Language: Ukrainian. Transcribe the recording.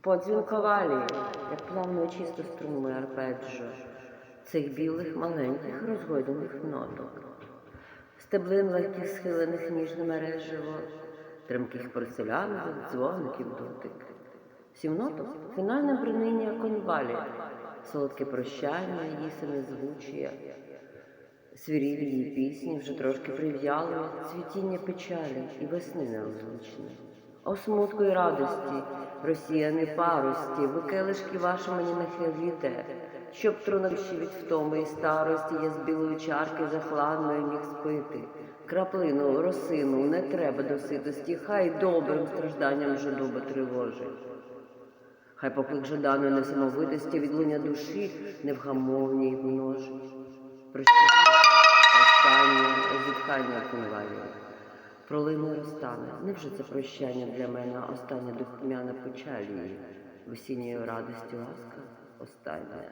подзвінкувалі, як плавно чисто струми арпеджо, цих білих маленьких розгойдених ноток, стеблин легких схилених ніжне мережево, тремких порцелянових дзвоників дотик. Сім ноток фінальне брининня конвалі, солодке прощання її семизвучія, свірів її пісні вже трошки прив'яли, цвітіння печалі і весни нерозлучне. О смутку й радості, розсіяні парості, ви келишки ваші мені в'єте, щоб трунувши від втоми і старості, я з білої чарки захладної міг спити. Краплину, росину не треба до ситості, хай добрим стражданням жадоба тривожить. Хай поклик жаданої несамовитості відлуння душі невгамовні й множить. Прощайте, останнє зітхання конвалії. Пролине розтане. Невже це прощання для мене остання духмяна печаль її, весінньої радості ласка остання.